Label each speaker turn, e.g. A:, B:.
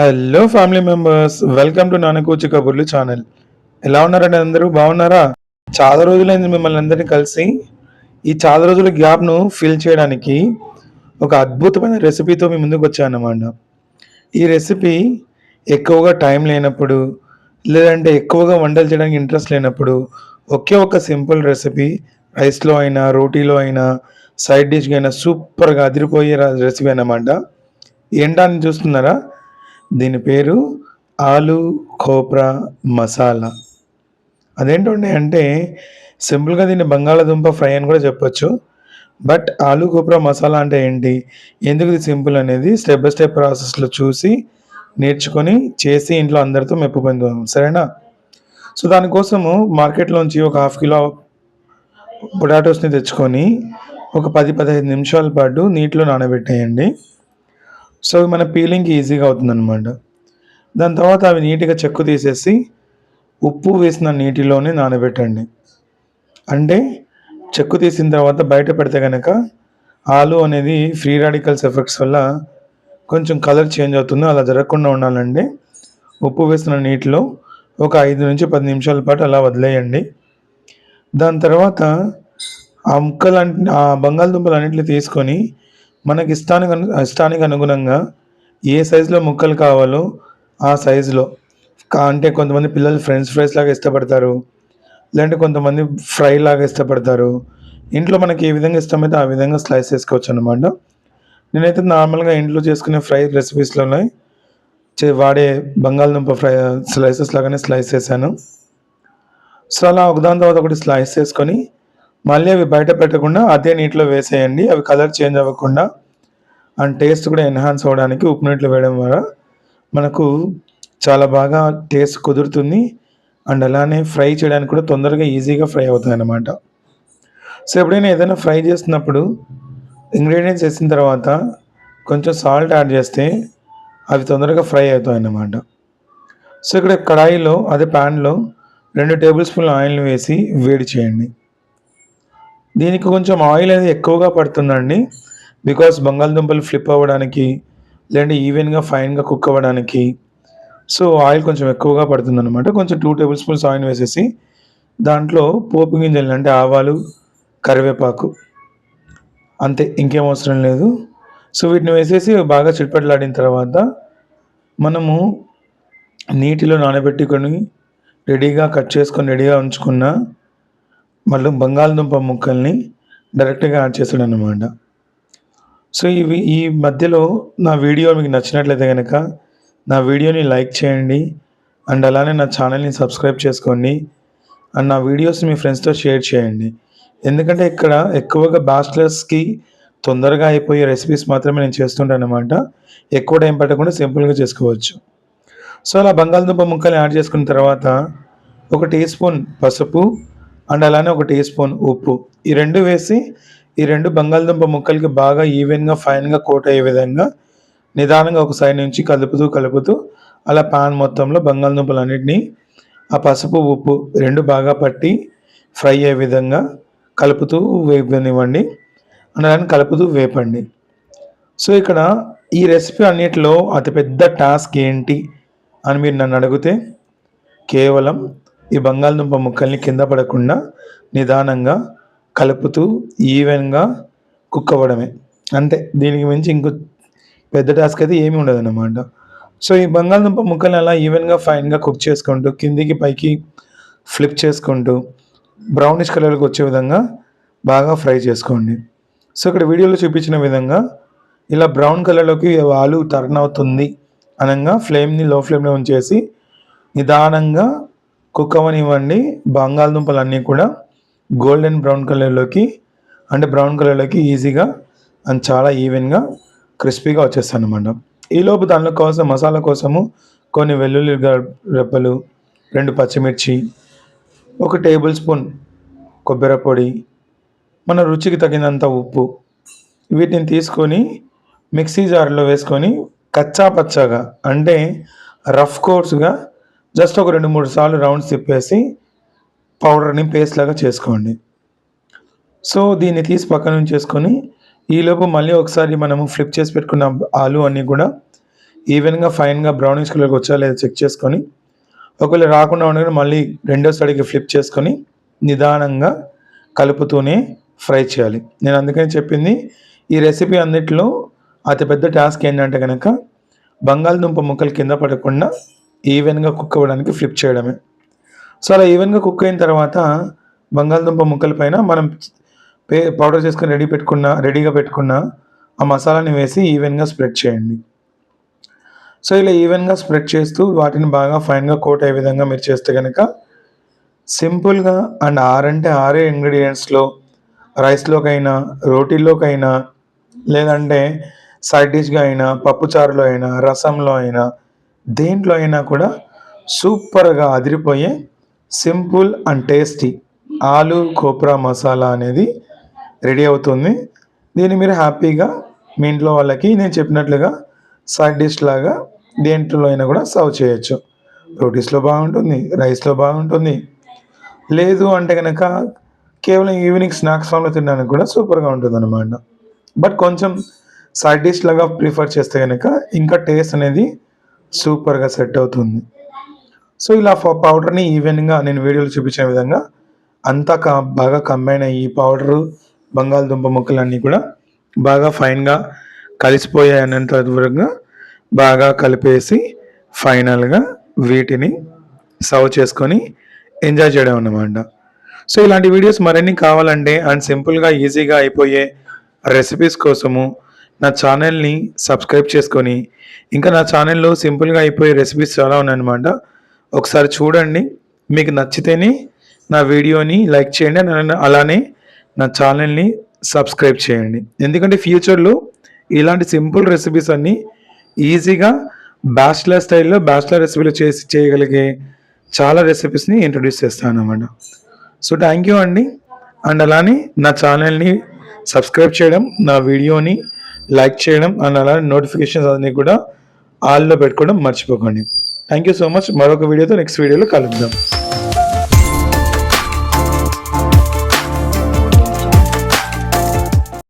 A: Hello family members welcome to Nanakuchi Kaburlu channel ఎలా ఉన్నారండి అందరూ? బాగున్నారా? చాలా రోజులైంది మిమ్మల్ని అందరినీ కలిసి. ఈ చాలా రోజుల గ్యాప్ను ఫిల్ చేయడానికి ఒక అద్భుతమైన రెసిపీతో మీ ముందుకు వచ్చానమాట ఈ రెసిపీ ఎక్కువగా టైం లేనప్పుడు లేదంటే ఎక్కువగా వంటలు చేయడానికి ఇంట్రెస్ట్ లేనప్పుడు ఒకే ఒక సింపుల్ రెసిపీ రైస్లో అయినా రోటీలో అయినా సైడ్ డిష్గా అయినా సూపర్గా అదిరిపోయే రెసిపీ అన్నమాట. ఏంటని చూస్తున్నారా? దీని పేరు ఆలు ఖోప్రా మసాలా. అదేంటండి అంటే సింపుల్గా దీన్ని బంగాళాదుంప ఫ్రై అని కూడా చెప్పొచ్చు. బట్ ఆలు ఖోప్రా మసాలా అంటే ఏంటి? ఎందుకు ఇది సింపుల్ అనేది స్టెప్ బై స్టెప్ ప్రాసెస్లో చూసి నేర్చుకొని చేసి ఇంట్లో అందరితో మెప్పు పొందుదాం. సరేనా? సో దానికోసము మార్కెట్లోంచి ఒక హాఫ్ కిలో పొటాటోస్ని తెచ్చుకొని ఒక పది పదిహేను నిమిషాల పాటు నీటిలో నానబెట్టేయండి. సో మన పీలింగ్ ఈజీగా అవుతుందన్నమాట. దాని తర్వాత అవి నీట్గా చెక్కు తీసేసి ఉప్పు వేసిన నీటిలోనే నానబెట్టండి. అంటే చెక్కు తీసిన తర్వాత బయట పెడితే కనుక ఆలు అనేది ఫ్రీ రాడికల్స్ ఎఫెక్ట్స్ వల్ల కొంచెం కలర్ చేంజ్ అవుతుంది అలా జరగకుండా ఉండాలండి. ఉప్పు వేసిన నీటిలో ఒక ఐదు నుంచి పది నిమిషాల పాటు అలా వదిలేయండి. దాని తర్వాత ఆ ముక్కలు ఆ బంగాళదుంపలు అన్నింటినీ తీసుకొని మనకి ఇష్టానికి అను ఇష్టానికి అనుగుణంగా ఏ సైజులో ముక్కలు కావాలో ఆ సైజులో అంటే కొంతమంది పిల్లలు ఫ్రెంచ్ ఫ్రైస్ లాగా ఇష్టపడతారు. లేదంటే కొంతమంది ఫ్రై లాగా ఇష్టపడతారు. ఇంట్లో మనకి ఏ విధంగా ఇష్టమైతే ఆ విధంగా స్లైస్ చేసుకోవచ్చు అనమాట నేనైతే నార్మల్గా ఇంట్లో చేసుకునే ఫ్రై రెసిపీస్లోనే చే వాడే బంగాళదుంప ఫ్రై స్లైసెస్ లాగానే స్లైస్ చేశాను. సో అలా ఒకదాని తర్వాత ఒకటి స్లైస్ చేసుకొని మళ్ళీ అవి బయట పెట్టకుండా అదే నీటిలో వేసేయండి. అవి కలర్ చేంజ్ అవ్వకుండా అండ్ టేస్ట్ కూడా ఎన్హాన్స్ అవ్వడానికి ఉప్పు నీటిలో వేయడం ద్వారా మనకు చాలా బాగా టేస్ట్ కుదురుతుంది. అండ్ అలానే ఫ్రై చేయడానికి కూడా తొందరగా ఈజీగా ఫ్రై అవుతుంది అనమాట సో ఎప్పుడైనా ఏదైనా ఫ్రై చేస్తున్నప్పుడు ఇంగ్రీడియంట్స్ వేసిన తర్వాత కొంచెం సాల్ట్ యాడ్ చేస్తే అవి తొందరగా ఫ్రై అవుతాయి అన్నమాట సో ఇక్కడ కడాయిలో అదే ప్యాన్లో రెండు టేబుల్ స్పూన్ల ఆయిల్ని వేసి వేడి చేయండి. దీనికి కొంచెం ఆయిల్ అనేది ఎక్కువగా పడుతుందండి. బికాస్ బంగాళదుంపలు ఫ్లిప్ అవ్వడానికి లేదంటే ఈవెన్గా ఫైన్గా కుక్ అవ్వడానికి. సో ఆయిల్ కొంచెం ఎక్కువగా పడుతుంది అనమాట కొంచెం టూ టేబుల్ స్పూన్స్ ఆయిల్ వేసేసి దాంట్లో పోపు గింజలు అంటే ఆవాలు కరివేపాకు అంతే ఇంకేం అవసరం లేదు. సో వీటిని వేసేసి బాగా చిట్పట్లాడిన తర్వాత మనము నీటిలో నానబెట్టుకొని రెడీగా కట్ చేసుకొని రెడీగా ఉంచుకున్న మళ్ళీ బంగాళదుంప ముక్కల్ని డైరెక్ట్గా యాడ్ చేస్తాడు అనమాట సో ఇవి ఈ మధ్యలో నా వీడియో మీకు నచ్చినట్లయితే కనుక నా వీడియోని లైక్ చేయండి అండ్ అలానే నా ఛానల్ని సబ్స్క్రైబ్ చేసుకోండి అండ్ నా వీడియోస్ మీ ఫ్రెండ్స్తో షేర్ చేయండి. ఎందుకంటే ఇక్కడ ఎక్కువగా బ్యాచిలర్స్కి తొందరగా అయిపోయే రెసిపీస్ మాత్రమే నేను చేస్తుంటాను అనమాట ఎక్కువ టైం పట్టకుండా సింపుల్గా చేసుకోవచ్చు. సో అలా బంగాళదుంప ముక్కల్ని యాడ్ చేసుకున్న తర్వాత ఒక టీ స్పూన్ పసుపు అండ్ అలానే ఒక టీ స్పూన్ ఉప్పు. ఈ రెండు వేసి ఈ రెండు బంగాళదుంప ముక్కలకి బాగా ఈవెన్గా ఫైన్గా కోట్ అయ్యే విధంగా నిదానంగా ఒక సైడ్ నుంచి కలుపుతూ కలుపుతూ అలా పాన్ మొత్తంలో బంగాళదుంపలు అన్నిటినీ ఆ పసుపు ఉప్పు రెండు బాగా పట్టి ఫ్రై అయ్యే విధంగా కలుపుతూ వేపనివ్వండి అండ్ అలానే కలుపుతూ వేపండి. సో ఇక్కడ ఈ రెసిపీ అన్నిటిలో అతిపెద్ద టాస్క్ ఏంటి అని మీరు నన్ను అడిగితే కేవలం ఈ బంగాళదుంప ముక్కల్ని కింద పడకుండా నిదానంగా కలుపుతూ ఈవెన్గా కుక్ అవ్వడమే. అంతే. దీనికి మించి ఇంకో పెద్ద టాస్క్ అయితే ఏమీ ఉండదు అన్నమాట సో ఈ బంగాళదుంప ముక్కల్ని అలా ఈవెన్గా ఫైన్గా కుక్ చేసుకుంటూ కిందికి పైకి ఫ్లిప్ చేసుకుంటూ బ్రౌనిష్ కలర్కి వచ్చే విధంగా బాగా ఫ్రై చేసుకోండి. సో ఇక్కడ వీడియోలో చూపించిన విధంగా ఇలా బ్రౌన్ కలర్లోకి ఆలు టర్న్ అవుతుంది అనగా ఫ్లేమ్ని లో ఫ్లేమ్లో ఉంచేసి నిదానంగా కుక్ అవ్వనివ్వండి బంగాళదుంపలు అన్నీ కూడా గోల్డెన్ బ్రౌన్ కలర్లోకి అంటే బ్రౌన్ కలర్లోకి ఈజీగా అండ్ చాలా ఈవెన్గా క్రిస్పీగా వచ్చేస్తాను అనమాట ఈలోపు దానిలో కోసం మసాలా కోసము కొన్ని వెల్లుల్లి రెప్పలు రెండు పచ్చిమిర్చి ఒక టేబుల్ స్పూన్ కొబ్బరి పొడి మన రుచికి తగినంత ఉప్పు వీటిని తీసుకొని మిక్సీ జార్లో వేసుకొని కచ్చా పచ్చగా అంటే రఫ్ కోర్స్గా జస్ట్ ఒక రెండు మూడు సార్లు రౌండ్స్ తిప్పేసి పౌడర్ని పేస్ట్ లాగా చేసుకోండి. సో దీన్ని తీసి పక్కన నుంచి చేసుకొని ఈలోపు మళ్ళీ ఒకసారి మనము ఫ్లిప్ చేసి పెట్టుకున్న ఆలు అన్నీ కూడా ఈవెన్గా ఫైన్గా బ్రౌనిష్ కలర్కి వచ్చా లేదా చెక్ చేసుకొని ఒకవేళ రాకుండా ఉండగానే మళ్ళీ రెండో సైడ్కి ఫ్లిప్ చేసుకొని నిదానంగా కలుపుతూనే ఫ్రై చేయాలి. నేను అందుకని చెప్పింది ఈ రెసిపీ అన్నిటిలో అతిపెద్ద టాస్క్ ఏంటంటే కనుక బంగాళదుంప ముక్కలు కింద పడకుండా ఈవెన్గా కుక్ అవ్వడానికి ఫ్లిప్ చేయడమే. సో అలా ఈవెన్గా కుక్ అయిన తర్వాత బంగాళదుంప ముక్కల పైన మనం పే పౌడర్ చేసుకొని రెడీ పెట్టుకున్న రెడీగా పెట్టుకున్న ఆ మసాలాని వేసి ఈవెన్గా స్ప్రెడ్ చేయండి. సో ఇలా ఈవెన్గా స్ప్రెడ్ చేస్తూ వాటిని బాగా ఫైన్గా కోట్ అయ్యే విధంగా మీరు చేస్తే కనుక సింపుల్గా అండ్ ఆరంటే ఆరే ఇంగ్రీడియంట్స్లో రైస్లోకైనా రోటీల్లోకైనా లేదంటే సైడ్ డిష్గా అయినా పప్పుచారులో అయినా రసంలో అయినా దేంట్లో అయినా కూడా సూపర్గా అదిరిపోయే సింపుల్ అండ్ టేస్టీ ఆలు కోప్రా మసాలా అనేది రెడీ అవుతుంది. దీన్ని మీరు హ్యాపీగా మీ ఇంట్లో వాళ్ళకి నేను చెప్పినట్లుగా సైడ్ డిష్ లాగా దేంట్లో అయినా కూడా సర్వ్ చేయొచ్చు. రోటీస్లో బాగుంటుంది రైస్లో బాగుంటుంది. లేదు అంటే కనుక కేవలం ఈవినింగ్ స్నాక్స్ ఫామ్లో తినడానికి కూడా సూపర్గా ఉంటుంది అనమాట బట్ కొంచెం సైడ్ డిష్ లాగా ప్రిఫర్ చేస్తే కనుక ఇంకా టేస్ట్ అనేది సూపర్గా సెట్ అవుతుంది. సో ఇలా పౌడర్ని ఈవెన్గా నేను వీడియోలో చూపించిన విధంగా అంతా బాగా కంబైన్ అయ్యి పౌడరు బంగాళదుంప ముక్కలన్నీ కూడా బాగా ఫైన్గా కలిసిపోయాయి అన్నంత దూరంగా బాగా కలిపేసి ఫైనల్గా వీటిని సర్వ్ చేసుకొని ఎంజాయ్ చేయడం అన్నమాట. సో ఇలాంటి వీడియోస్ మరిన్ని కావాలంటే అండ్ సింపుల్గా ఈజీగా అయిపోయే రెసిపీస్ కోసము నా ఛానల్ని సబ్స్క్రైబ్ చేసుకొని ఇంకా నా ఛానల్లో సింపుల్గా అయిపోయే రెసిపీస్ చాలా ఉన్నాయన్నమాట. ఒకసారి చూడండి. మీకు నచ్చితేనే నా వీడియోని లైక్ చేయండి అలానే నా ఛానల్ని సబ్స్క్రైబ్ చేయండి. ఎందుకంటే ఫ్యూచర్లో ఇలాంటి సింపుల్ రెసిపీస్ అన్నీ ఈజీగా బ్యాచిలర్ స్టైల్లో బ్యాచిలర్ రెసిపీలు చేసి చేయగలిగే చాలా రెసిపీస్ని ఇంట్రొడ్యూస్ చేస్తాను అనమాట సో థ్యాంక్ యూ అండి. అండ్ అలానే నా ఛానల్ని సబ్స్క్రైబ్ చేయడం నా వీడియోని లైక్ చేయడం అండ్ అలానే నోటిఫికేషన్స్ అన్నీ కూడా ఆల్లో పెట్టుకోవడం మర్చిపోకండి. థ్యాంక్ యూ సో మచ్ మరొక వీడియోతో నెక్స్ట్ వీడియోలో కలుద్దాం.